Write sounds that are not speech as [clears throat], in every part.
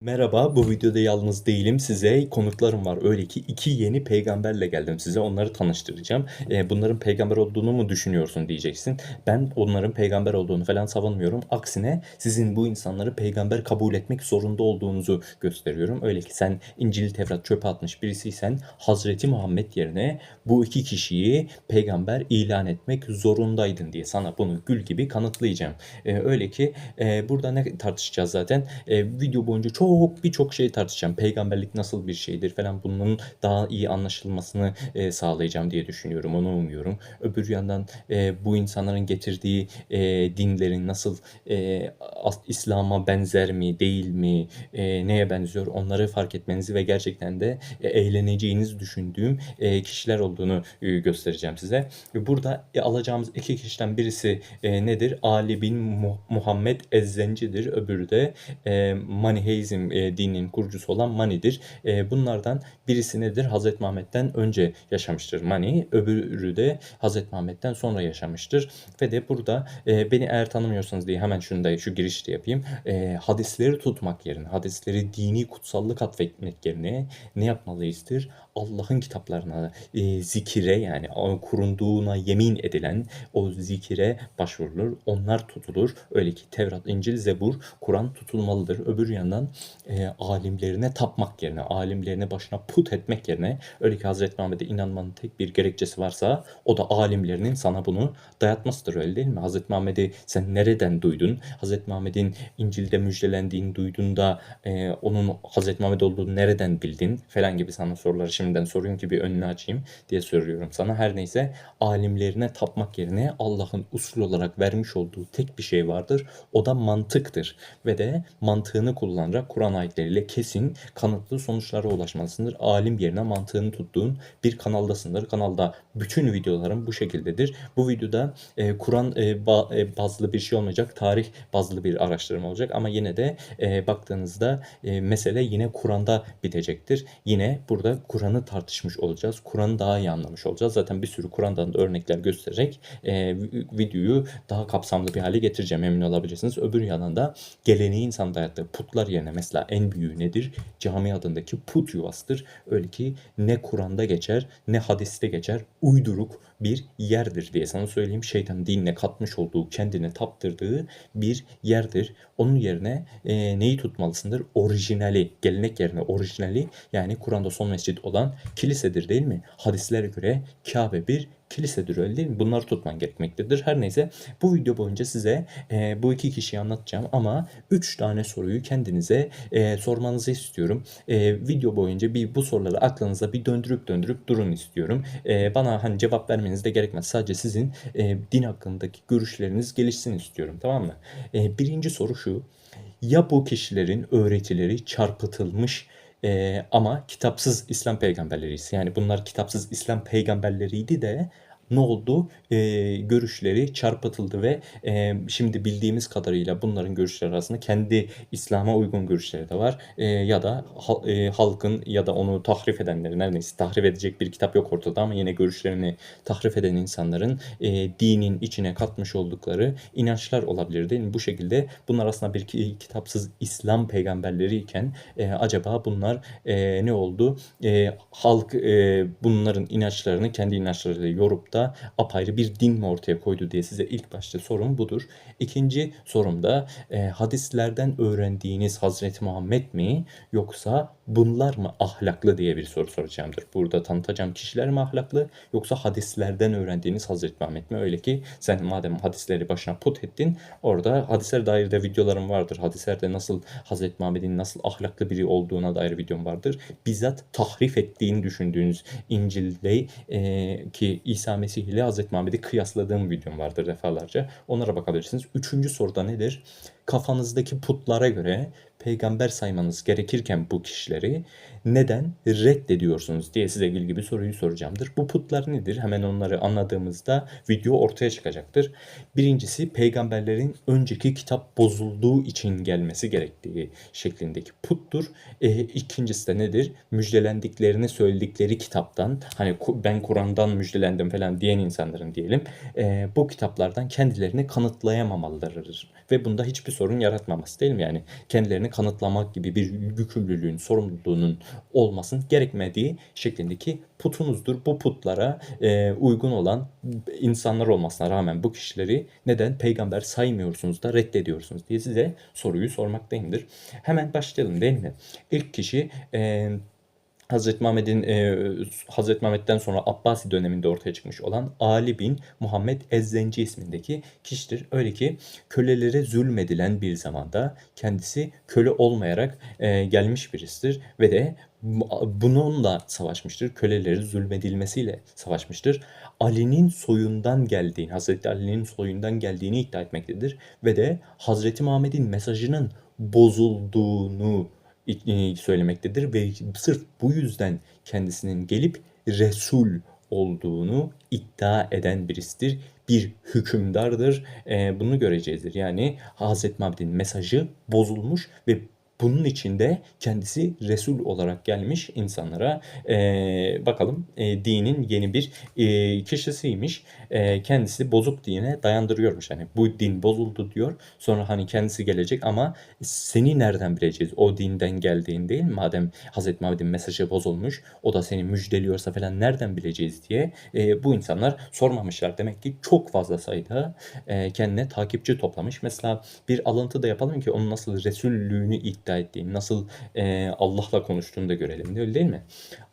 Merhaba, bu videoda yalnız değilim. Size konuklarım var. Öyle ki iki yeni peygamberle geldim size. Onları tanıştıracağım. Eee, bunların peygamber olduğunu mu düşünüyorsun diyeceksin. Ben onların peygamber olduğunu falan savunmuyorum. Aksine sizin bu insanları peygamber kabul etmek zorunda olduğunuzu gösteriyorum. Öyle ki sen İncil Tevrat çöpe atmış birisiysen Hazreti Muhammed yerine bu iki kişiyi peygamber ilan etmek zorundaydın diye sana bunu gül gibi kanıtlayacağım. Eee, öyle ki eee, burada ne tartışacağız zaten? Eee, video boyunca çok birçok şey tartışacağım. Peygamberlik nasıl bir şeydir falan bunun daha iyi anlaşılmasını eee, sağlayacağım diye düşünüyorum. Onu umuyorum. Öbür yandan eee, bu insanların getirdiği eee, dinlerin nasıl as- İslam'a benzer mi, değil mi, eee, neye benziyor onları fark etmenizi ve gerçekten de e, eğleneceğinizi düşündüğüm e, kişiler olduğunu e, göstereceğim size. Burada e, alacağımız iki kişiden birisi e, nedir? Ali bin Mu- Muhammed Ezzenci'dir. Öbürü de e, Maniheizm e, dininin kurucusu olan Mani'dir. E, bunlardan birisi nedir? Hazreti Muhammed'den önce yaşamıştır Mani. Öbürü de Hazreti Muhammed'den sonra yaşamıştır. Ve de burada e, beni eğer tanımıyorsanız diye hemen şunu da şu girişte yapayım. E, hadisleri tutmak yerine, hadisleri dini kutsallık atfetmek yerine ne yapmalıyızdır? Allah'ın kitaplarına, e, zikire yani kurunduğuna yemin edilen o zikire başvurulur. Onlar tutulur. Öyle ki Tevrat, İncil, Zebur, Kur'an tutulmalıdır. Öbür yandan e, alimlerine tapmak yerine, alimlerine başına put etmek yerine öyle ki Hazreti Muhammed'e inanmanın tek bir gerekçesi varsa o da alimlerinin sana bunu dayatmasıdır öyle değil mi? Hazreti Muhammed'i sen nereden duydun? Hazreti Muhammed'in İncil'de müjdelendiğini duydun da e, onun Hazreti Muhammed olduğunu nereden bildin? Falan gibi sana soruları şimdiden sorayım ki bir önünü açayım diye soruyorum sana. Her neyse alimlerine tapmak yerine Allah'ın usul olarak vermiş olduğu tek bir şey vardır. O da mantıktır. Ve de mantığını kullanarak Kur'an ayetleriyle kesin kanıtlı sonuçlara ulaşmalısındır. Alim yerine mantığını tuttuğun bir kanaldasındır. Kanalda bütün videolarım bu şekildedir. Bu videoda e, Kur'an e, ba- e, bazlı bir şey olmayacak. Tarih bazlı bir araştırma olacak. Ama yine de e, baktığınızda e, mesele yine Kur'an'da bitecektir. Yine burada Kur'an'ı tartışmış olacağız. Kur'an'ı daha iyi anlamış olacağız. Zaten bir sürü Kur'an'dan da örnekler göstererek e, vi- videoyu daha kapsamlı bir hale getireceğim emin olabilirsiniz. Öbür yandan da geleneği insan dayattığı putlar yerine mesela en büyüğü nedir? Cami adındaki put yuvasıdır. Öyle ki ne Kur'an'da geçer ne hadiste geçer. Uyduruk bir yerdir diye sana söyleyeyim. Şeytan dinine katmış olduğu, kendine taptırdığı bir yerdir. Onun yerine e, neyi tutmalısındır? Orijinali, gelenek yerine orijinali yani Kur'an'da son mescit olan kilisedir değil mi? Hadislere göre Kabe bir kilisedir öyle değil mi? Bunları tutman gerekmektedir. Her neyse bu video boyunca size e, bu iki kişiyi anlatacağım ama 3 tane soruyu kendinize e, sormanızı istiyorum. E, video boyunca bir bu soruları aklınıza bir döndürüp döndürüp durun istiyorum. E, bana hani cevap vermeniz de gerekmez. Sadece sizin e, din hakkındaki görüşleriniz gelişsin istiyorum tamam mı? E, birinci soru şu. Ya bu kişilerin öğretileri çarpıtılmış e, ama kitapsız İslam peygamberleriyse yani bunlar kitapsız İslam peygamberleriydi de ne oldu? E, görüşleri çarpıtıldı ve e, şimdi bildiğimiz kadarıyla bunların görüşleri arasında kendi İslam'a uygun görüşleri de var. E, ya da e, halkın ya da onu tahrif edenlerin her neyse tahrif edecek bir kitap yok ortada ama yine görüşlerini tahrif eden insanların e, dinin içine katmış oldukları inançlar olabilir değil? Bu şekilde bunlar aslında bir ki- kitapsız İslam peygamberleriyken e, acaba bunlar e, ne oldu? E, halk e, bunların inançlarını kendi inançlarıyla yorup da apayrı bir din mi ortaya koydu diye size ilk başta sorum budur. İkinci sorum da e, hadislerden öğrendiğiniz Hazreti Muhammed mi yoksa bunlar mı ahlaklı diye bir soru soracağımdır. Burada tanıtacağım kişiler mi ahlaklı yoksa hadislerden öğrendiğiniz Hazreti Muhammed mi? Öyle ki sen madem hadisleri başına put ettin orada hadisler dair de videolarım vardır. Hadislerde nasıl Hazreti Muhammed'in nasıl ahlaklı biri olduğuna dair videom vardır. Bizzat tahrif ettiğini düşündüğünüz İncil'de e, ki İsa Mesih ile Hazreti Muhammed'i kıyasladığım videom vardır defalarca. Onlara bakabilirsiniz. Üçüncü soruda nedir? Kafanızdaki putlara göre peygamber saymanız gerekirken bu kişileri neden reddediyorsunuz diye size ilgili bir soruyu soracağımdır. Bu putlar nedir? Hemen onları anladığımızda video ortaya çıkacaktır. Birincisi peygamberlerin önceki kitap bozulduğu için gelmesi gerektiği şeklindeki puttur. E, ikincisi de nedir? Müjdelendiklerini söyledikleri kitaptan hani ben Kur'an'dan müjdelendim falan diyen insanların diyelim e, bu kitaplardan kendilerini kanıtlayamamalılarıdır. Ve bunda hiçbir sorun yaratmaması değil mi? Yani kendilerini kanıtlamak gibi bir yükümlülüğün, sorumluluğunun olmasın gerekmediği şeklindeki putunuzdur. Bu putlara e, uygun olan insanlar olmasına rağmen bu kişileri neden peygamber saymıyorsunuz da reddediyorsunuz diye size soruyu sormaktayımdır. Hemen başlayalım değil mi? İlk kişi e, Hazreti Muhammed'in e, Hazreti Muhammed'den sonra Abbasi döneminde ortaya çıkmış olan Ali bin Muhammed Ezzenci ismindeki kişidir. Öyle ki kölelere zulmedilen bir zamanda kendisi köle olmayarak e, gelmiş birisidir ve de bununla savaşmıştır. Kölelerin zulmedilmesiyle savaşmıştır. Ali'nin soyundan geldiğini, Hazreti Ali'nin soyundan geldiğini iddia etmektedir ve de Hazreti Muhammed'in mesajının bozulduğunu söylemektedir ve sırf bu yüzden kendisinin gelip Resul olduğunu iddia eden birisidir. Bir hükümdardır. E, bunu göreceğizdir. Yani Hazreti Muhammed'in mesajı bozulmuş ve bunun içinde kendisi Resul olarak gelmiş insanlara e, bakalım e, dinin yeni bir e, kişisiymiş. E, kendisi bozuk dine dayandırıyormuş. Hani bu din bozuldu diyor. Sonra hani kendisi gelecek ama seni nereden bileceğiz? O dinden geldiğin değil? Madem Hazreti Muhammed'in mesajı bozulmuş o da seni müjdeliyorsa falan nereden bileceğiz diye e, bu insanlar sormamışlar. Demek ki çok fazla sayıda e, kendine takipçi toplamış. Mesela bir alıntı da yapalım ki onun nasıl Resullüğünü iddia iddia ettiğini, nasıl e, Allah'la konuştuğunu da görelim. Değil mi?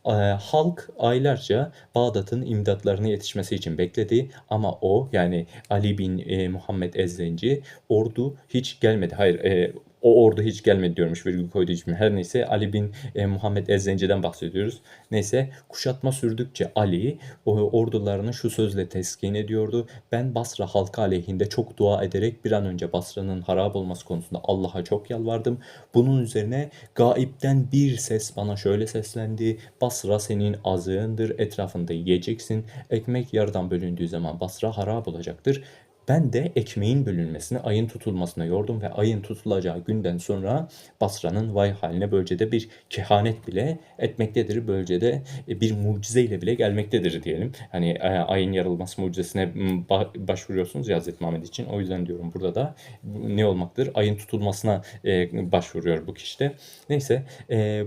E, halk aylarca Bağdat'ın imdatlarına yetişmesi için bekledi ama o yani Ali bin e, Muhammed Ezzenci ordu hiç gelmedi. Hayır e, o ordu hiç gelmedi diyormuş virgül koyduğu için. Her neyse Ali bin e, Muhammed Ezzenci'den bahsediyoruz. Neyse kuşatma sürdükçe Ali o, ordularını şu sözle teskin ediyordu. Ben Basra halkı aleyhinde çok dua ederek bir an önce Basra'nın harap olması konusunda Allah'a çok yalvardım. Bunun üzerine gaipten bir ses bana şöyle seslendi. Basra senin azığındır etrafında yiyeceksin. Ekmek yarıdan bölündüğü zaman Basra harap olacaktır. Ben de ekmeğin bölünmesini ayın tutulmasına yordum ve ayın tutulacağı günden sonra Basra'nın vay haline böylece de bir kehanet bile etmektedir. Böylece de e, bir mucizeyle bile gelmektedir diyelim. Hani e, ayın yarılması mucizesine başvuruyorsunuz Hazreti Muhammed için. O yüzden diyorum burada da ne olmaktır? Ayın tutulmasına e, başvuruyor bu kişide. Neyse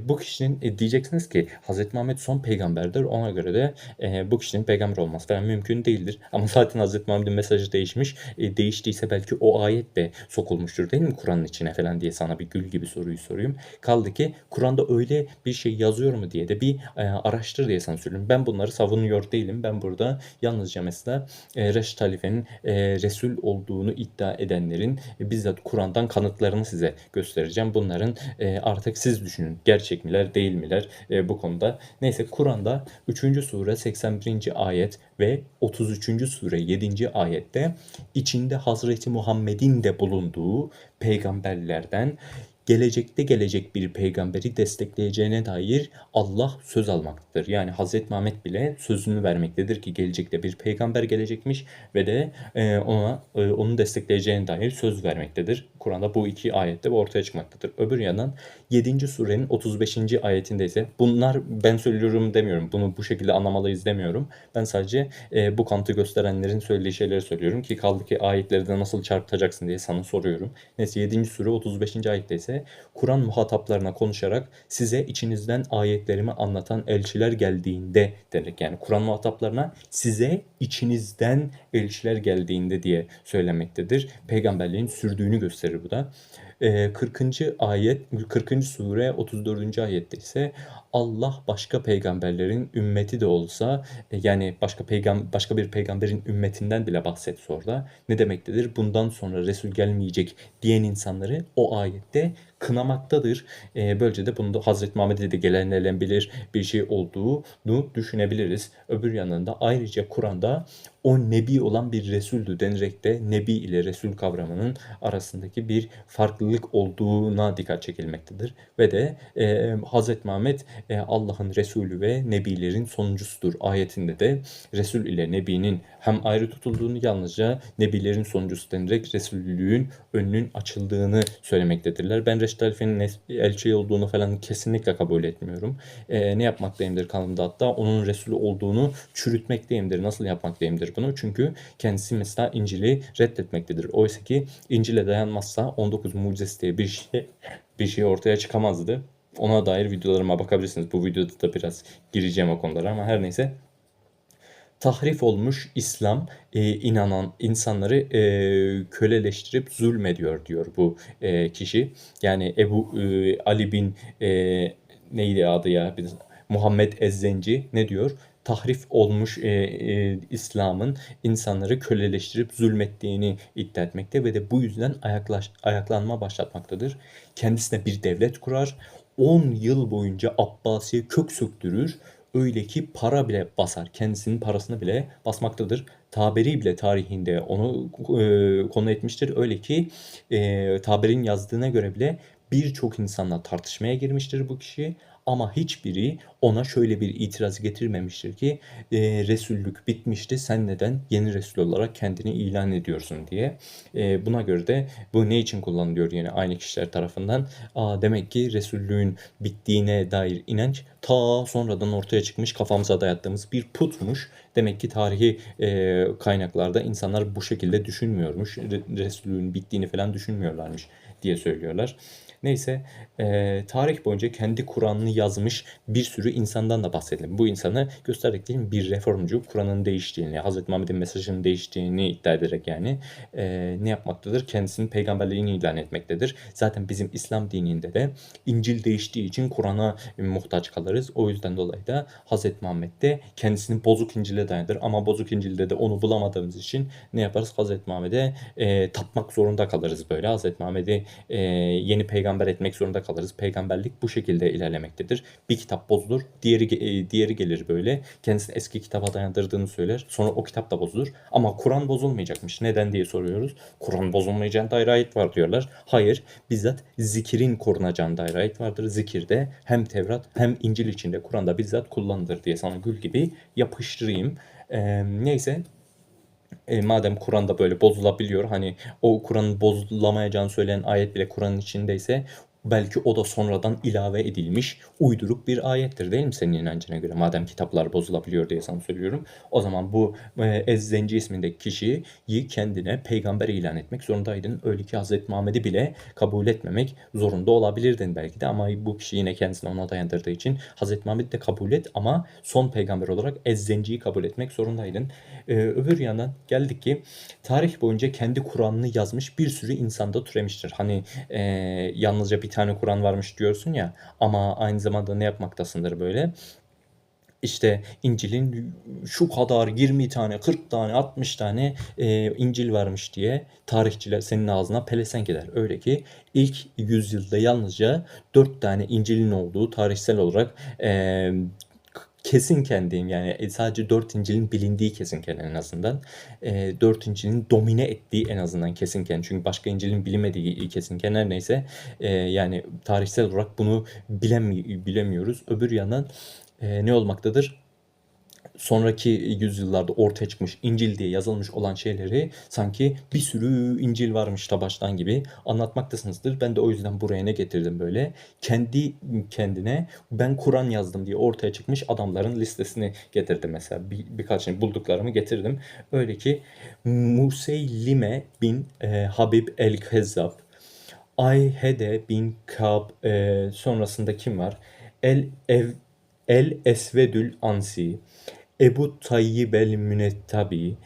bu kişinin diyeceksiniz ki Hazreti Muhammed son peygamberdir. Ona göre de bu kişinin peygamber olması falan mümkün değildir. Ama zaten Hazreti Muhammed'in mesajı değişmiş değişmiş. E, değiştiyse belki o ayet de sokulmuştur değil mi Kur'an'ın içine falan diye sana bir gül gibi soruyu sorayım. Kaldı ki Kur'an'da öyle bir şey yazıyor mu diye de bir e, araştır diye sana söylüyorum. Ben bunları savunuyor değilim. Ben burada yalnızca mesela e, Reşit Halife'nin e, Resul olduğunu iddia edenlerin e, bizzat Kur'an'dan kanıtlarını size göstereceğim. Bunların e, artık siz düşünün. Gerçek miler değil miler e, bu konuda. Neyse Kur'an'da 3. sure 81. ayet ve 33. sure 7. ayette içinde Hazreti Muhammed'in de bulunduğu peygamberlerden gelecekte gelecek bir peygamberi destekleyeceğine dair Allah söz almaktadır. Yani Hazreti Muhammed bile sözünü vermektedir ki gelecekte bir peygamber gelecekmiş ve de e, ona e, onu destekleyeceğine dair söz vermektedir. Kur'an'da bu iki ayette ortaya çıkmaktadır. Öbür yandan 7. surenin 35. ayetinde ise bunlar ben söylüyorum demiyorum. Bunu bu şekilde anlamalıyız demiyorum. Ben sadece e, bu kantı gösterenlerin söylediği şeyleri söylüyorum ki kaldı ki ayetleri de nasıl çarpıtacaksın diye sana soruyorum. Neyse 7. sure 35. ayette ise Kur'an muhataplarına konuşarak size içinizden ayetlerimi anlatan elçiler geldiğinde demek. Yani Kur'an muhataplarına size içinizden elçiler geldiğinde diye söylemektedir. Peygamberliğin sürdüğünü gösterir bu da. 40. ayet 40. sure 34. ayette ise Allah başka peygamberlerin ümmeti de olsa e, yani başka peygam başka bir peygamberin ümmetinden bile bahsetse orada ne demektedir? Bundan sonra Resul gelmeyecek diyen insanları o ayette kınamaktadır. E, böylece de bunu da Hazreti Muhammed'e de gelenebilir bir şey olduğunu düşünebiliriz. Öbür yanında ayrıca Kur'an'da o nebi olan bir Resuldü denerek de nebi ile Resul kavramının arasındaki bir farklılık olduğuna dikkat çekilmektedir. Ve de e, Hz. Muhammed Allah'ın Resulü ve Nebilerin sonuncusudur. Ayetinde de Resul ile Nebi'nin hem ayrı tutulduğunu yalnızca Nebilerin sonuncusu denerek Resullüğün önünün açıldığını söylemektedirler. Ben Reşit Alfe'nin elçi olduğunu falan kesinlikle kabul etmiyorum. E, ne yapmaktayımdır kanımda hatta onun Resul olduğunu çürütmekteyimdir. Nasıl yapmaktayımdır bunu? Çünkü kendisi mesela İncil'i reddetmektedir. Oysa ki İncil'e dayanmazsa 19 mucizesi diye bir şey bir şey ortaya çıkamazdı. Ona dair videolarıma bakabilirsiniz. Bu videoda da biraz gireceğim o konulara ama her neyse tahrif olmuş İslam e, inanan insanları e, köleleştirip zulmediyor diyor bu e, kişi. Yani Ebu e, Ali bin e, neydi adı ya? Muhammed Ezzenci ne diyor? Tahrif olmuş e, e, İslam'ın insanları köleleştirip zulmettiğini iddia etmekte ve de bu yüzden ayaklaş, ayaklanma başlatmaktadır. Kendisine bir devlet kurar. 10 yıl boyunca Abbasi'ye kök söktürür. Öyle ki para bile basar. Kendisinin parasını bile basmaktadır. Taberi bile tarihinde onu e, konu etmiştir. Öyle ki e, Taber'in yazdığına göre bile birçok insanla tartışmaya girmiştir bu kişi. Ama hiçbiri ona şöyle bir itiraz getirmemiştir ki e, Resullük bitmişti sen neden yeni Resul olarak kendini ilan ediyorsun diye. E, buna göre de bu ne için kullanılıyor yine aynı kişiler tarafından. Aa, demek ki Resullüğün bittiğine dair inanç ta sonradan ortaya çıkmış kafamıza dayattığımız bir putmuş. Demek ki tarihi e, kaynaklarda insanlar bu şekilde düşünmüyormuş. Re- Resullüğün bittiğini falan düşünmüyorlarmış diye söylüyorlar. Neyse e, tarih boyunca kendi Kur'an'ını yazmış bir sürü insandan da bahsedelim. Bu insanı göstererek değil mi bir reformcu Kur'an'ın değiştiğini, Hz. Muhammed'in mesajının değiştiğini iddia ederek yani e, ne yapmaktadır? Kendisinin peygamberliğini ilan etmektedir. Zaten bizim İslam dininde de İncil değiştiği için Kur'an'a muhtaç kalırız. O yüzden dolayı da Hz. Muhammed de kendisini bozuk İncil'e dayanır. Ama bozuk İncil'de de onu bulamadığımız için ne yaparız? Hz. Muhammed'e e, tapmak zorunda kalırız böyle. Hz. Muhammed'i e, yeni peygamber etmek zorunda kalırız. Peygamberlik bu şekilde ilerlemektedir. Bir kitap bozulur, diğeri e, diğeri gelir böyle. Kendisini eski kitaba dayandırdığını söyler. Sonra o kitap da bozulur. Ama Kur'an bozulmayacakmış. Neden diye soruyoruz. Kur'an bozulmayacağına dair ayet var diyorlar. Hayır, bizzat zikirin korunacağına dair ayet vardır. Zikirde hem Tevrat hem İncil içinde Kur'an'da bizzat kullanılır diye sana gül gibi yapıştırayım. Ee, neyse. E, madem Kur'an'da böyle bozulabiliyor hani o Kur'an'ın bozulamayacağını söyleyen ayet bile Kur'an'ın içindeyse belki o da sonradan ilave edilmiş uyduruk bir ayettir değil mi senin inancına göre? Madem kitaplar bozulabiliyor diye sana söylüyorum. O zaman bu e, Ezzenci ismindeki kişiyi kendine peygamber ilan etmek zorundaydın. Öyle ki Hazreti Muhammed'i bile kabul etmemek zorunda olabilirdin belki de ama bu kişi yine kendisini ona dayandırdığı için Hazreti Muhammed'i de kabul et ama son peygamber olarak Ezzenci'yi kabul etmek zorundaydın. Ee, öbür yandan geldik ki tarih boyunca kendi Kur'an'ını yazmış bir sürü insanda türemiştir. Hani e, yalnızca bir tane Kur'an varmış diyorsun ya ama aynı zamanda ne yapmaktasındır böyle? İşte İncil'in şu kadar 20 tane, 40 tane, 60 tane e, İncil varmış diye tarihçiler senin ağzına pelesenk eder. Öyle ki ilk yüzyılda yalnızca 4 tane İncil'in olduğu tarihsel olarak e, kesin kendiyim yani e, sadece 4 İncil'in bilindiği kesinken en azından e, 4 İncil'in domine ettiği en azından kesinken çünkü başka İncil'in bilinmediği kesinken her neyse e, yani tarihsel olarak bunu bilemi bilemiyoruz. Öbür yandan e, ne olmaktadır? Sonraki yüzyıllarda ortaya çıkmış İncil diye yazılmış olan şeyleri sanki bir sürü İncil varmış da baştan gibi anlatmaktasınızdır. Ben de o yüzden buraya ne getirdim böyle. Kendi kendine ben Kur'an yazdım diye ortaya çıkmış adamların listesini getirdim mesela. Bir, birkaçını bulduklarımı getirdim. Öyle ki Museylime bin e, Habib el-Kezzab Ayhede bin Kab e, sonrasında kim var? El Ev El Esvedül Ansi Ebu Tayyib el Münettabi,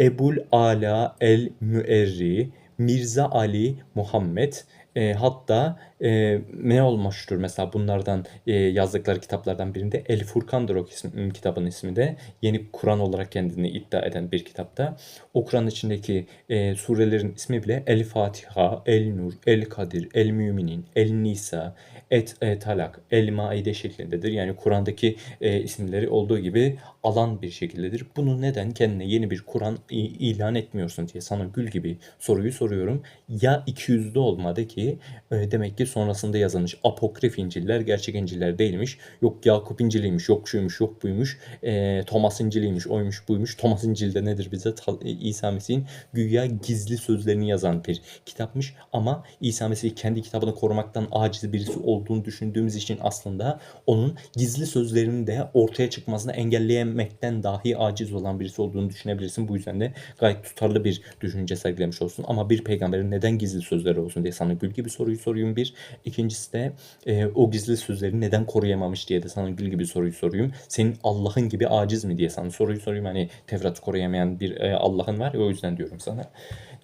Ebul Ala el Müerri, Mirza Ali Muhammed e, hatta e, ne olmuştur mesela bunlardan e, yazdıkları kitaplardan birinde El Furkan'dır o ismi, kitabın ismi de yeni Kur'an olarak kendini iddia eden bir kitapta. O Kur'an içindeki e, surelerin ismi bile El Fatiha, El Nur, El Kadir, El Müminin, El Nisa, Et e, Talak, El Maide şeklindedir. Yani Kur'an'daki e, isimleri olduğu gibi alan bir şekildedir. Bunu neden kendine yeni bir Kur'an ilan etmiyorsun diye sana gül gibi soruyu soruyorum. Ya 200'de olmadı ki e, demek ki sonrasında yazılmış apokrif İncil'ler gerçek İncil'ler değilmiş. Yok Yakup İncil'iymiş, yok şuymuş, yok buymuş. E, Thomas İncil'iymiş, oymuş, buymuş. Thomas İncil'de nedir bize? E, İsa Mesih'in güya gizli sözlerini yazan bir kitapmış. Ama İsa Mesih kendi kitabını korumaktan aciz birisi olduğu olduğunu düşündüğümüz için aslında onun gizli sözlerinin de ortaya çıkmasını engelleyemekten dahi aciz olan birisi olduğunu düşünebilirsin. Bu yüzden de gayet tutarlı bir düşünce sergilemiş olsun. Ama bir peygamberin neden gizli sözleri olsun diye sana gül gibi soruyu sorayım bir. İkincisi de e, o gizli sözleri neden koruyamamış diye de sana gül gibi soruyu sorayım. Senin Allah'ın gibi aciz mi diye sana soruyu sorayım. Hani Tevrat'ı koruyamayan bir e, Allah'ın var ya o yüzden diyorum sana.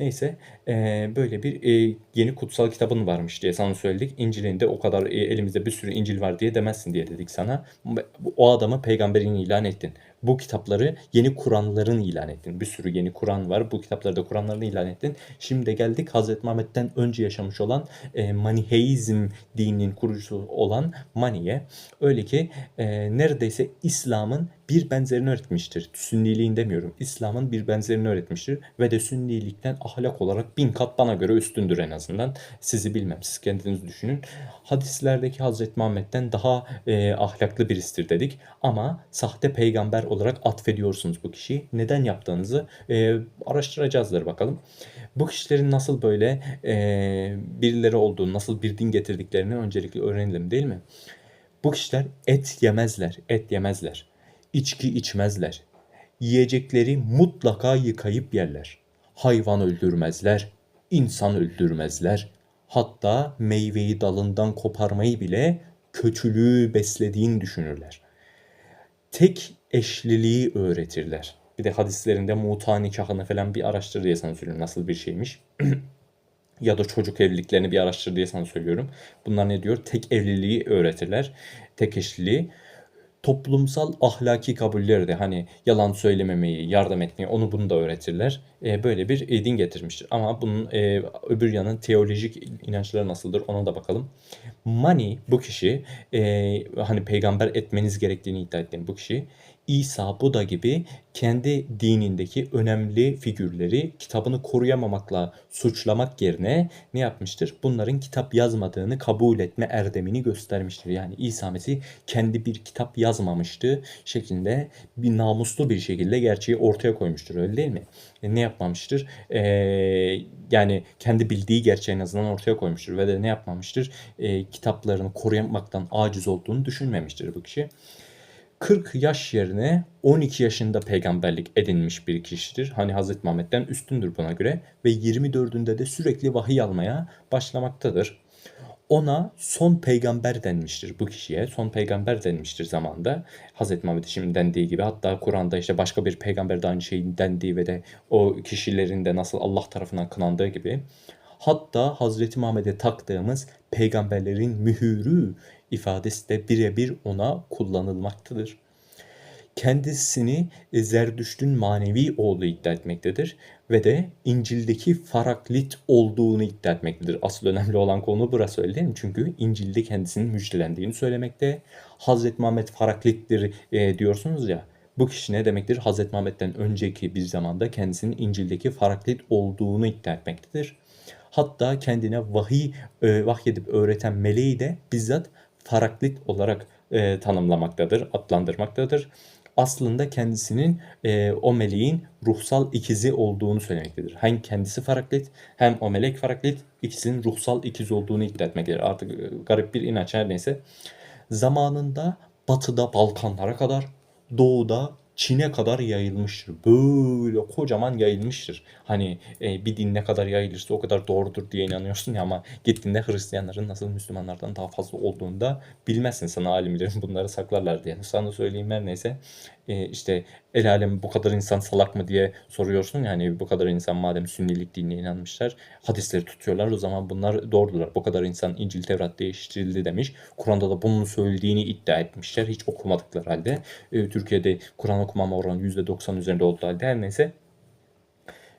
Neyse e, böyle bir e, yeni kutsal kitabın varmış diye sana söyledik. İncil'inde o kadar e, elimizde bir sürü İncil var diye demezsin diye dedik sana. O adamı peygamberin ilan ettin. Bu kitapları yeni Kur'anların ilan ettin. Bir sürü yeni Kur'an var. Bu kitapları da Kur'anlarını ilan ettin. Şimdi geldik Hazreti Muhammed'den önce yaşamış olan e, Maniheizm dininin kurucusu olan Mani'ye. Öyle ki e, neredeyse İslam'ın bir benzerini öğretmiştir. Sünniliğin demiyorum. İslam'ın bir benzerini öğretmiştir. Ve de sünnilikten ahlak olarak bin kat bana göre üstündür en azından. Sizi bilmem. Siz kendiniz düşünün. Hadislerdeki Hazreti Muhammed'den daha e, ahlaklı birisidir dedik. Ama sahte peygamber olarak atfediyorsunuz bu kişiyi. Neden yaptığınızı e, araştıracağızdır bakalım. Bu kişilerin nasıl böyle e, birileri olduğunu, nasıl bir din getirdiklerini öncelikle öğrenelim değil mi? Bu kişiler et yemezler, et yemezler. İçki içmezler. Yiyecekleri mutlaka yıkayıp yerler. Hayvan öldürmezler, insan öldürmezler. Hatta meyveyi dalından koparmayı bile kötülüğü beslediğini düşünürler. Tek eşliliği öğretirler. Bir de hadislerinde muta nikahını falan bir araştır diye sana söylüyorum nasıl bir şeymiş. [clears throat] ya da çocuk evliliklerini bir araştır diye sana söylüyorum. Bunlar ne diyor? Tek evliliği öğretirler. Tek eşliliği toplumsal ahlaki kabulleri de hani yalan söylememeyi, yardım etmeyi onu bunu da öğretirler. E, böyle bir e, din getirmiştir. Ama bunun e, öbür yanın teolojik inançları nasıldır ona da bakalım. Mani bu kişi e, hani peygamber etmeniz gerektiğini iddia ettiğim bu kişi İsa, Buda gibi kendi dinindeki önemli figürleri kitabını koruyamamakla suçlamak yerine ne yapmıştır? Bunların kitap yazmadığını kabul etme erdemini göstermiştir. Yani İsa Mesih kendi bir kitap yazmamıştı şeklinde bir namuslu bir şekilde gerçeği ortaya koymuştur öyle değil mi? E, ne yapmamıştır? E, yani kendi bildiği gerçeği en azından ortaya koymuştur ve de ne yapmamıştır? E, kitaplarını koruyamaktan aciz olduğunu düşünmemiştir bu kişi. 40 yaş yerine 12 yaşında peygamberlik edinmiş bir kişidir. Hani Hazreti Muhammed'den üstündür buna göre ve 24'ünde de sürekli vahiy almaya başlamaktadır. Ona son peygamber denmiştir bu kişiye. Son peygamber denmiştir zamanda. Hazreti Muhammed şimdi dendiği gibi hatta Kur'an'da işte başka bir peygamber de aynı şeyin dendiği ve de o kişilerin de nasıl Allah tarafından kınandığı gibi. Hatta Hazreti Muhammed'e taktığımız peygamberlerin mühürü ifadesi de birebir ona kullanılmaktadır. Kendisini Zerdüşt'ün manevi olduğu iddia etmektedir ve de İncil'deki Faraklit olduğunu iddia etmektedir. Asıl önemli olan konu burası öyle değil mi? Çünkü İncil'de kendisinin müjdelendiğini söylemekte. Hazreti Muhammed Faraklit'tir e, diyorsunuz ya. Bu kişi ne demektir? Hazreti Muhammed'den önceki bir zamanda kendisinin İncil'deki Faraklit olduğunu iddia etmektedir. Hatta kendine vahiy e, vahyedip öğreten meleği de bizzat faraklit olarak e, tanımlamaktadır, adlandırmaktadır. Aslında kendisinin e, o meleğin ruhsal ikizi olduğunu söylemektedir. Hem kendisi faraklit hem o melek faraklit ikisinin ruhsal ikiz olduğunu iddia etmektedir. Artık e, garip bir inanç her neyse. Zamanında batıda Balkanlara kadar, doğuda Çin'e kadar yayılmıştır. Böyle kocaman yayılmıştır. Hani e, bir din ne kadar yayılırsa o kadar doğrudur diye inanıyorsun ya ama gittiğinde Hristiyanların nasıl Müslümanlardan daha fazla olduğunu da bilmezsin. Sana alimlerin bunları saklarlar diye. Sana söyleyeyim her neyse işte el alem bu kadar insan salak mı diye soruyorsun yani bu kadar insan madem sünnilik dinine inanmışlar hadisleri tutuyorlar o zaman bunlar doğrudular. Bu kadar insan İncil Tevrat değiştirildi demiş. Kur'an'da da bunun söylediğini iddia etmişler. Hiç okumadıkları halde. Türkiye'de Kur'an okumama oranı %90 üzerinde olduğu halde her neyse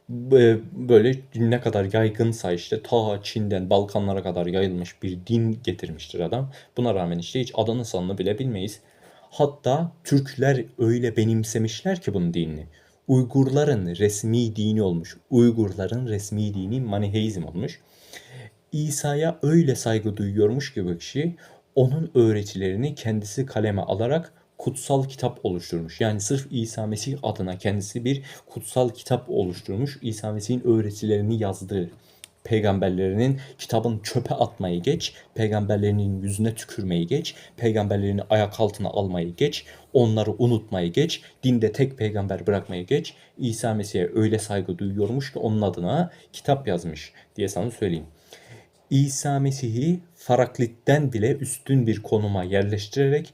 böyle ne kadar yaygınsa işte ta Çin'den Balkanlara kadar yayılmış bir din getirmiştir adam. Buna rağmen işte hiç adını sanını bile bilmeyiz. Hatta Türkler öyle benimsemişler ki bunun dinini. Uygurların resmi dini olmuş. Uygurların resmi dini Maniheizm olmuş. İsa'ya öyle saygı duyuyormuş ki bu kişi onun öğretilerini kendisi kaleme alarak kutsal kitap oluşturmuş. Yani sırf İsa Mesih adına kendisi bir kutsal kitap oluşturmuş. İsa Mesih'in öğretilerini yazdığı peygamberlerinin kitabını çöpe atmayı geç, peygamberlerinin yüzüne tükürmeyi geç, peygamberlerini ayak altına almayı geç, onları unutmayı geç, dinde tek peygamber bırakmayı geç. İsa Mesih'e öyle saygı duyuyormuş ki onun adına kitap yazmış diye sana söyleyeyim. İsa Mesih'i Faraklit'ten bile üstün bir konuma yerleştirerek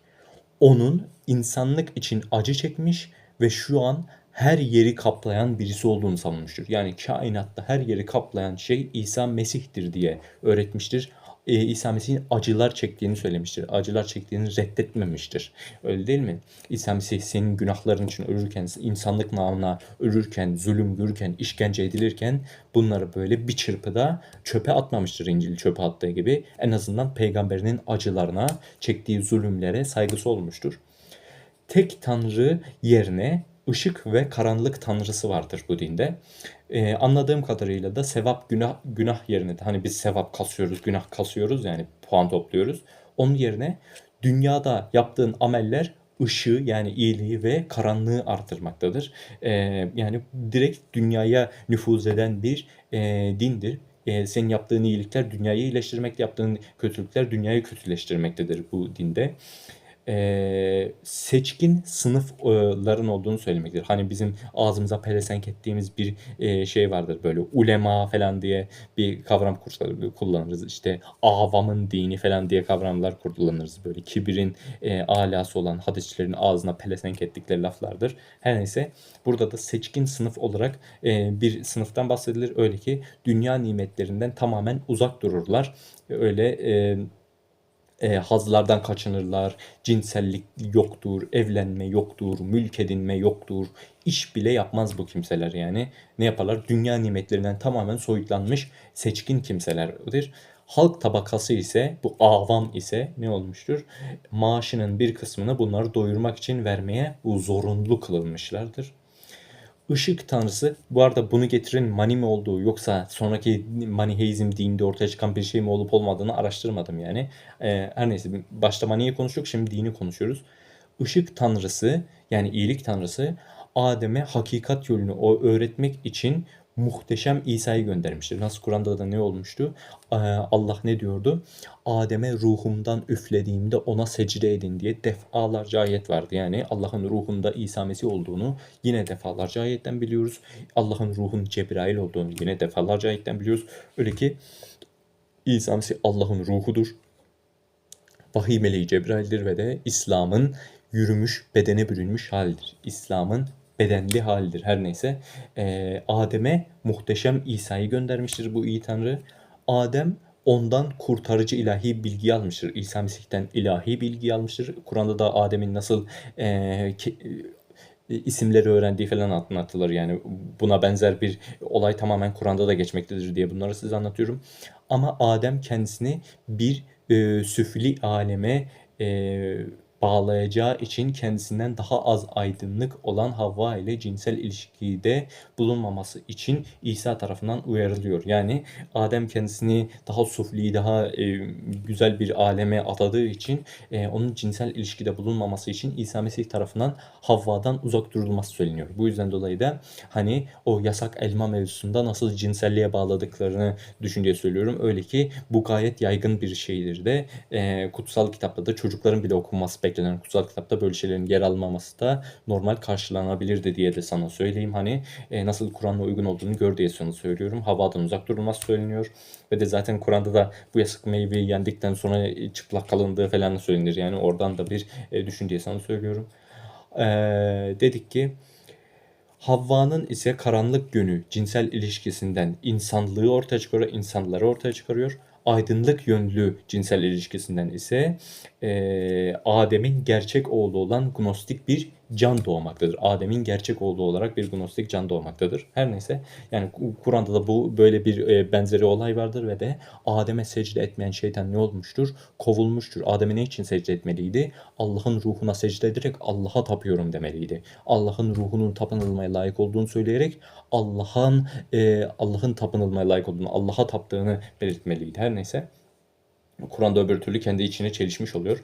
onun insanlık için acı çekmiş ve şu an her yeri kaplayan birisi olduğunu savunmuştur. Yani kainatta her yeri kaplayan şey İsa Mesih'tir diye öğretmiştir. Ee, İsa Mesih'in acılar çektiğini söylemiştir. Acılar çektiğini reddetmemiştir. Öyle değil mi? İsa Mesih senin günahların için ölürken, insanlık namına ölürken, zulüm görürken, işkence edilirken bunları böyle bir çırpıda çöpe atmamıştır İncil çöpe attığı gibi. En azından peygamberinin acılarına, çektiği zulümlere saygısı olmuştur. Tek tanrı yerine ışık ve karanlık tanrısı vardır bu dinde. Ee, anladığım kadarıyla da sevap günah günah yerine de hani biz sevap kasıyoruz, günah kasıyoruz yani puan topluyoruz. Onun yerine dünyada yaptığın ameller ışığı yani iyiliği ve karanlığı artırmaktadır. Ee, yani direkt dünyaya nüfuz eden bir e, dindir. E, senin yaptığın iyilikler dünyayı iyileştirmekte, yaptığın kötülükler dünyayı kötüleştirmektedir bu dinde e, seçkin sınıfların olduğunu söylemektedir. Hani bizim ağzımıza pelesenk ettiğimiz bir e, şey vardır böyle ulema falan diye bir kavram kullanırız. İşte avamın dini falan diye kavramlar kullanırız. Böyle kibirin e, alası olan hadisçilerin ağzına pelesenk ettikleri laflardır. Her neyse burada da seçkin sınıf olarak e, bir sınıftan bahsedilir. Öyle ki dünya nimetlerinden tamamen uzak dururlar. Öyle e, e, hazlardan kaçınırlar, cinsellik yoktur, evlenme yoktur, mülk edinme yoktur, iş bile yapmaz bu kimseler yani. Ne yaparlar? Dünya nimetlerinden tamamen soyutlanmış seçkin kimselerdir. Halk tabakası ise bu avam ise ne olmuştur? Maaşının bir kısmını bunları doyurmak için vermeye zorunlu kılınmışlardır. Işık tanrısı bu arada bunu getiren Mani mi olduğu yoksa sonraki Maniheizm dininde ortaya çıkan bir şey mi olup olmadığını araştırmadım yani. Ee, her neyse başta Mani'yi konuştuk şimdi dini konuşuyoruz. Işık tanrısı yani iyilik tanrısı Adem'e hakikat yolunu öğretmek için muhteşem İsa'yı göndermiştir. Nasıl Kur'an'da da ne olmuştu? Ee, Allah ne diyordu? Adem'e ruhumdan üflediğimde ona secde edin diye defalarca ayet vardı. Yani Allah'ın ruhunda İsa Mesih olduğunu yine defalarca ayetten biliyoruz. Allah'ın ruhun Cebrail olduğunu yine defalarca ayetten biliyoruz. Öyle ki İsa Mesih Allah'ın ruhudur. Vahiy meleği Cebrail'dir ve de İslam'ın yürümüş, bedene bürünmüş halidir. İslam'ın bedenli halidir her neyse. E, Adem'e muhteşem İsa'yı göndermiştir bu iyi Tanrı. Adem ondan kurtarıcı ilahi bilgi almıştır. İsa Mesih'ten ilahi bilgi almıştır. Kur'an'da da Adem'in nasıl e, ki, e, isimleri öğrendiği falan anlatılır. Yani buna benzer bir olay tamamen Kur'an'da da geçmektedir diye bunları size anlatıyorum. Ama Adem kendisini bir e, süfli aleme e, bağlayacağı için kendisinden daha az aydınlık olan Havva ile cinsel ilişkide bulunmaması için İsa tarafından uyarılıyor. Yani Adem kendisini daha sufli, daha e, güzel bir aleme atadığı için e, onun cinsel ilişkide bulunmaması için İsa Mesih tarafından Havva'dan uzak durulması söyleniyor. Bu yüzden dolayı da hani o yasak elma mevzusunda nasıl cinselliğe bağladıklarını düşün diye söylüyorum. Öyle ki bu gayet yaygın bir şeydir de e, kutsal kitapta da çocukların bile okunması beklenen kutsal kitapta böyle şeylerin yer almaması da normal karşılanabilirdi diye de sana söyleyeyim. Hani e, nasıl Kur'an'la uygun olduğunu gör diye sana söylüyorum. Havadan uzak durulması söyleniyor. Ve de zaten Kur'an'da da bu yasak meyveyi yendikten sonra e, çıplak kalındığı falan söylenir. Yani oradan da bir e, düşün diye sana söylüyorum. E, dedik ki Havva'nın ise karanlık yönü cinsel ilişkisinden insanlığı ortaya çıkarıyor, insanları ortaya çıkarıyor aydınlık yönlü cinsel ilişkisinden ise e, Adem'in gerçek oğlu olan gnostik bir can doğmaktadır. Adem'in gerçek oğlu olarak bir gnostik can doğmaktadır. Her neyse yani Kur'an'da da bu böyle bir e, benzeri olay vardır ve de Adem'e secde etmeyen şeytan ne olmuştur? Kovulmuştur. Adem'e ne için secde etmeliydi? Allah'ın ruhuna secde ederek Allah'a tapıyorum demeliydi. Allah'ın ruhunun tapınılmaya layık olduğunu söyleyerek Allah'ın e, Allah'ın tapınılmaya layık olduğunu, Allah'a taptığını belirtmeliydi. Her neyse. Kur'an'da öbür türlü kendi içine çelişmiş oluyor.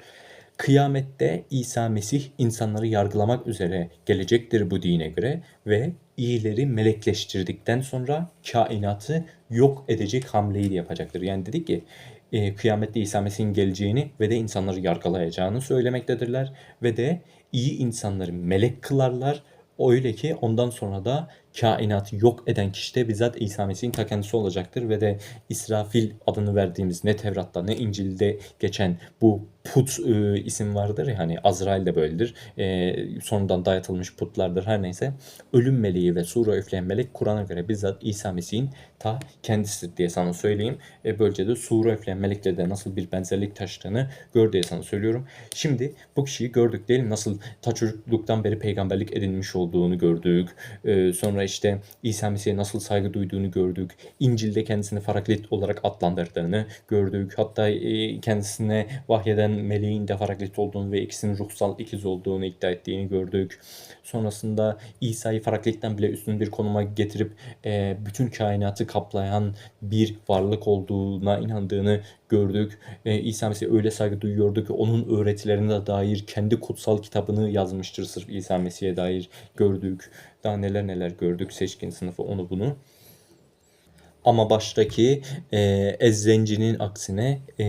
Kıyamette İsa Mesih insanları yargılamak üzere gelecektir bu dine göre ve iyileri melekleştirdikten sonra kainatı yok edecek hamleyi yapacaktır. Yani dedi ki e, kıyamette İsa Mesih'in geleceğini ve de insanları yargılayacağını söylemektedirler ve de iyi insanları melek kılarlar. Öyle ki ondan sonra da kainatı yok eden kişi de bizzat İsa Mesih'in ta kendisi olacaktır ve de İsrafil adını verdiğimiz ne Tevrat'ta ne İncil'de geçen bu put e, isim vardır ya hani Azrail de böyledir. E, sonradan dayatılmış putlardır her neyse. Ölüm meleği ve sura üfleyen melek Kur'an'a göre bizzat İsa Mesih'in ta kendisidir diye sana söyleyeyim. E, böylece de sura üfleyen melekle de nasıl bir benzerlik taşıdığını gör diye sana söylüyorum. Şimdi bu kişiyi gördük değil? Nasıl ta çocukluktan beri peygamberlik edinmiş olduğunu gördük. E, sonra işte İsa Mesih'e nasıl saygı duyduğunu gördük. İncil'de kendisini Faraklit olarak adlandırdığını gördük. Hatta e, kendisine vahyeden meleğin de Faraklit olduğunu ve ikisinin ruhsal ikiz olduğunu iddia ettiğini gördük. Sonrasında İsa'yı Faraklit'ten bile üstün bir konuma getirip e, bütün kainatı kaplayan bir varlık olduğuna inandığını gördük. E, İsa Mesih öyle saygı duyuyordu ki onun öğretilerine dair kendi kutsal kitabını yazmıştır sırf İsa Mesih'e dair gördük. Daha neler neler gördük seçkin sınıfı onu bunu. Ama baştaki e, Ezzenci'nin aksine e,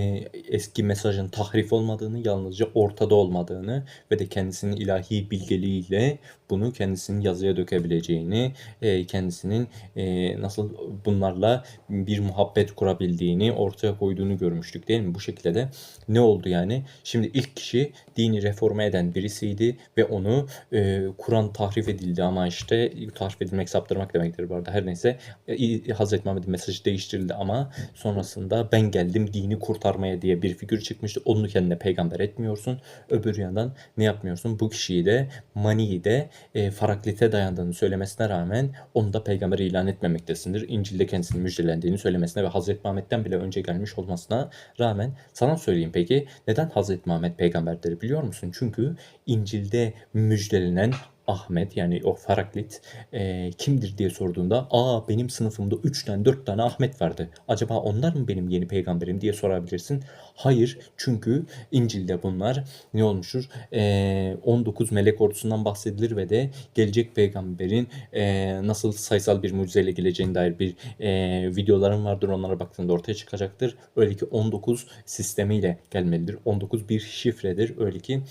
eski mesajın tahrif olmadığını, yalnızca ortada olmadığını ve de kendisinin ilahi bilgeliğiyle bunu kendisinin yazıya dökebileceğini, e, kendisinin e, nasıl bunlarla bir muhabbet kurabildiğini ortaya koyduğunu görmüştük değil mi? Bu şekilde de ne oldu yani? Şimdi ilk kişi dini reforme eden birisiydi ve onu e, Kur'an tahrif edildi ama işte tahrif edilmek saptırmak demektir bu arada her neyse e, Hazreti Muhammed'in mesajı değiştirildi ama sonrasında ben geldim dini kurtarmaya diye bir figür çıkmıştı. Onu kendine peygamber etmiyorsun. Öbür yandan ne yapmıyorsun? Bu kişiyi de maniyi de e, faraklite dayandığını söylemesine rağmen onu da peygamber ilan etmemektesindir. İncil'de kendisinin müjdelendiğini söylemesine ve Hazreti Muhammed'den bile önce gelmiş olmasına rağmen sana söyleyeyim peki neden Hazreti Muhammed peygamberdir biliyor musun? Çünkü İncil'de müjdelenen Ahmet yani o Faraklit e, kimdir diye sorduğunda aa benim sınıfımda 3 tane 4 tane Ahmet vardı. Acaba onlar mı benim yeni peygamberim diye sorabilirsin. Hayır çünkü İncil'de bunlar ne olmuştur? E, 19 melek ordusundan bahsedilir ve de gelecek peygamberin e, nasıl sayısal bir mucizeyle geleceğine dair bir e, videolarım vardır. Onlara baktığında ortaya çıkacaktır. Öyle ki 19 sistemiyle gelmelidir. 19 bir şifredir. Öyle ki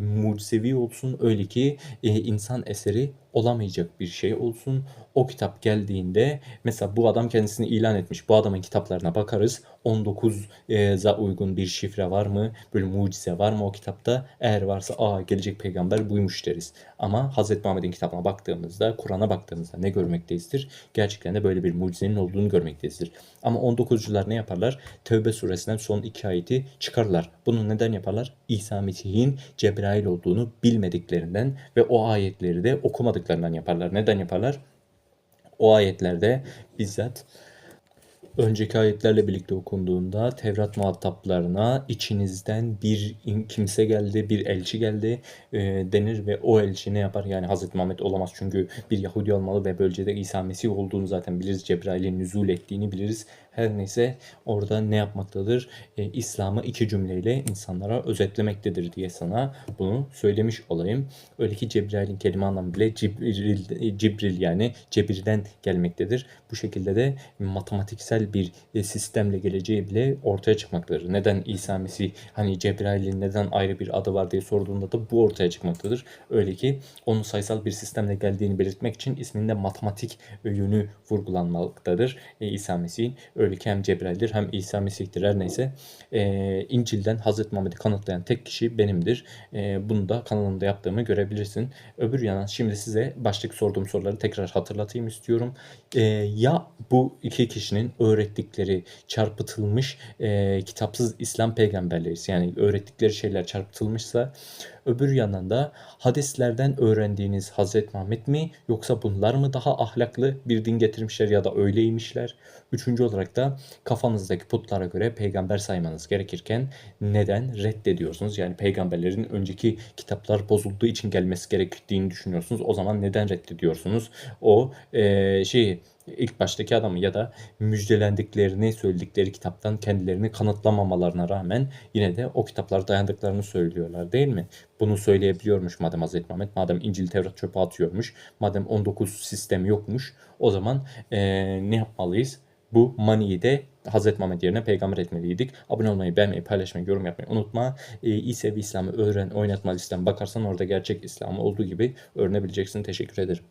mucizevi olsun. Öyle ki e, insan eseri olamayacak bir şey olsun. O kitap geldiğinde mesela bu adam kendisini ilan etmiş. Bu adamın kitaplarına bakarız. 19'a uygun bir şifre var mı? Böyle mucize var mı o kitapta? Eğer varsa aa gelecek peygamber buymuş deriz. Ama Hz. Muhammed'in kitabına baktığımızda, Kur'an'a baktığımızda ne görmekteyizdir? Gerçekten de böyle bir mucizenin olduğunu görmekteyizdir. Ama 19'cular ne yaparlar? Tevbe suresinden son iki ayeti çıkarlar. Bunu neden yaparlar? İsa Mesih'in Cebrail olduğunu bilmediklerinden ve o ayetleri de okumadıklarından yaparlar. Neden yaparlar? O ayetlerde bizzat önceki ayetlerle birlikte okunduğunda Tevrat muhataplarına içinizden bir kimse geldi, bir elçi geldi e, denir ve o elçi ne yapar? Yani Hazreti Muhammed olamaz çünkü bir Yahudi olmalı ve böylece de İsa Mesih olduğunu zaten biliriz. Cebrail'in nüzul ettiğini biliriz. Her neyse orada ne yapmaktadır? E, İslam'ı iki cümleyle insanlara özetlemektedir diye sana bunu söylemiş olayım. Öyle ki Cebrail'in kelime anlamı bile Cibril, Cibril yani Cebir'den gelmektedir. Bu şekilde de matematiksel bir e, sistemle geleceği bile ortaya çıkmaktadır. Neden İsa Mesih hani Cebrail'in neden ayrı bir adı var diye sorduğunda da bu ortaya çıkmaktadır. Öyle ki onun sayısal bir sistemle geldiğini belirtmek için isminde matematik yönü vurgulanmaktadır. E, İsa Mesih'in öyle ki hem Cebrail'dir hem İsa Mesih'tir her neyse. E, İncil'den Hazreti Muhammed'i kanıtlayan tek kişi benimdir. E, bunu da kanalımda yaptığımı görebilirsin. Öbür yana şimdi size başlık sorduğum soruları tekrar hatırlatayım istiyorum. E, ya bu iki kişinin öğrettikleri çarpıtılmış e, kitapsız İslam peygamberleri yani öğrettikleri şeyler çarpıtılmışsa öbür yandan da hadislerden öğrendiğiniz Hazreti Muhammed mi yoksa bunlar mı daha ahlaklı bir din getirmişler ya da öyleymişler? Üçüncü olarak da kafanızdaki putlara göre peygamber saymanız gerekirken neden reddediyorsunuz? Yani peygamberlerin önceki kitaplar bozulduğu için gelmesi gerektiğini düşünüyorsunuz. O zaman neden reddediyorsunuz? O eee şeyi ilk baştaki adamı ya da müjdelendiklerini söyledikleri kitaptan kendilerini kanıtlamamalarına rağmen yine de o kitaplara dayandıklarını söylüyorlar değil mi? Bunu söyleyebiliyormuş madem Hazreti Muhammed. Madem İncil Tevrat çöpe atıyormuş. Madem 19 sistem yokmuş. O zaman eee, ne yapmalıyız? Bu maniyi de Hazreti Muhammed yerine peygamber etmeliydik. Abone olmayı, beğenmeyi, paylaşmayı, yorum yapmayı unutma. Ee, İsevi İslam'ı öğren, oynatma listen bakarsan orada gerçek İslam olduğu gibi öğrenebileceksin. Teşekkür ederim.